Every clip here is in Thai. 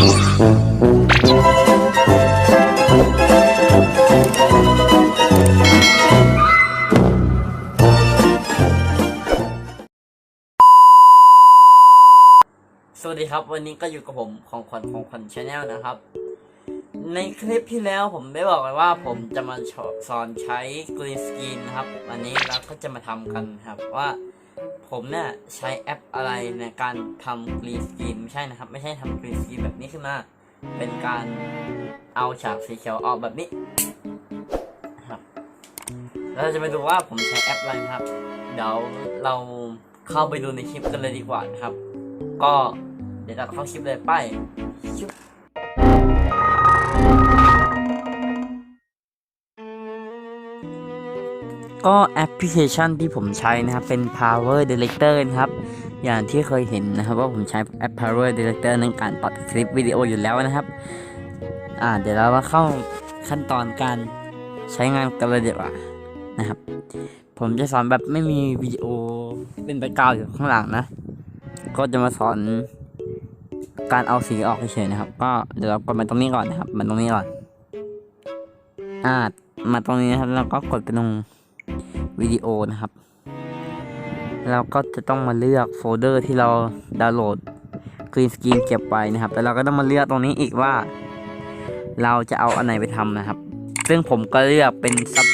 สวัสดีครับ วันนี้ก็อยู่กับผมของขวัญของขวัญชาแนลนะครับ ในคลิปที่แล้วผมได้บอกไว้ว่าผมจะมาสอนใช้ Green Screen นะครับ วันนี้เราก็จะมาทำกันครับว่า ผมเนี่ยใช้แอปอะไรในการทำ Green Screen ไม่ใช่นะครับ ไม่ใช่ทำ Green Screen แบบนี้ขึ้นมา เป็นการเอาฉากสีเขียวออกแบบนี้ครับแล้วเราจะไปดูว่าผมใช้แอปอะไรนะครับ เดี๋ยวเราเข้าไปดูในคลิปกันเลยดีกว่านะครับ ก็เดี๋ยวเราเข้าคลิปเลยไปชุบ ก็แอปพลิเคชันที่ผมใช้นะครับ เป็น Power Director นะครับ อย่างที่เคยเห็นนะครับ ว่าผมใช้แอป Power Director ในการตัดคลิปวิดีโออยู่แล้วนะครับ อ่า เดี๋ยวเรามาเข้าขั้นตอนการใช้งานกันเลยดีกว่านะครับ ผมจะสอนแบบไม่มีวิดีโอเป็นแบ็กกราวด์อยู่ข้างหลังนะ ก็จะมาสอนการเอาสีออกเฉยๆนะครับ ก็เดี๋ยวเรากดมาตรงนี้ก่อนนะครับมาตรงนี้ก่อน อ่า มาตรงนี้นะครับแล้วก็กดไปตรง วิดีโอนะครับแล้วก็จะต้องมาเลือกโฟลเดอร์ที่เราดาวน์โหลดกรีนสกรีนเก็บไว้นะครับ แล้วเราก็ต้องมาเลือกตรงนี้อีกว่า เราจะเอาอันไหนไปทำนะครับ ซึ่งผมก็เลือกเป็นซับ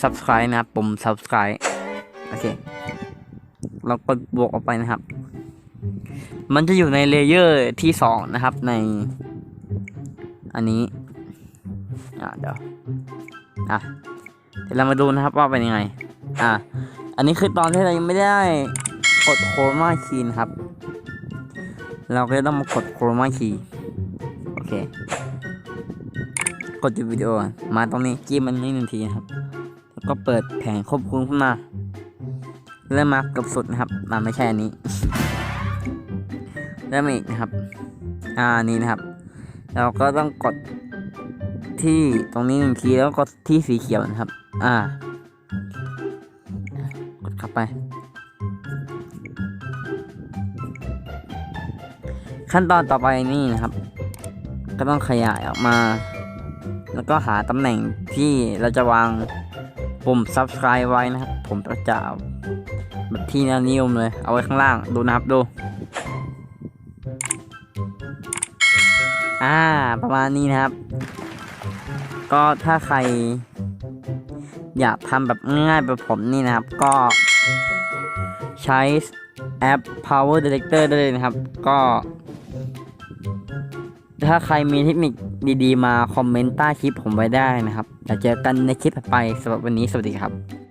subscribe นะครับปุ่ม subscribe โอเค เรากดบวกออกไปนะครับ มันจะอยู่ในเลเยอร์ที่สองนะครับใน อันนี้ อ่าเดี๋ยว อะ ดี๋ยวเรามาดูนะครับว่าเป็นยังไง อะอันนี้คือตอนที่เรายังไม่ได้กดโครมาคีนครับ เราก็จะต้องมากดโครมาคีโอเค กดหยุดวิดีโอ มาตรงนี้จิ้มมันนี่หนึ่งทีนะครับ แล้วก็เปิดแผงควบคุมขึ้นมาเริ่มมาเกับสุดนะครับมันไม่ใช่อันนี้เริ่มอีกนะครับ อ่า นี่นะครับ เราก็ต้องกด ที่ตรงนี้หนึ่งทีแล้วก็กดที่สีเขียวนะครับ อ่า กดเข้าไป ขั้นตอนต่อไปนี่นะครับ ก็ต้องขยายออกมา แล้วก็หาตำแหน่งที่เราจะวางปุ่ม subscribe ไว้นะครับ ผมจะเอาแบบที่แนวนิยมเลย เอาไว้ข้างล่าง ดูนะครับดูอ่า ประมาณนี้นะครับ ก็ถ้าใคร อยากทำแบบง่ายๆแบบผมนี่นะครับ ก็ใช้แอป Power Director ได้เลยนะครับ ก็ ถ้าใครมีเทคนิคดีๆ มาคอมเมนต์ใต้คลิปผมไว้ได้นะครับเดี๋ยวเจอกันในคลิปถัดไปสำหรับวันนี้สวัสดีครับ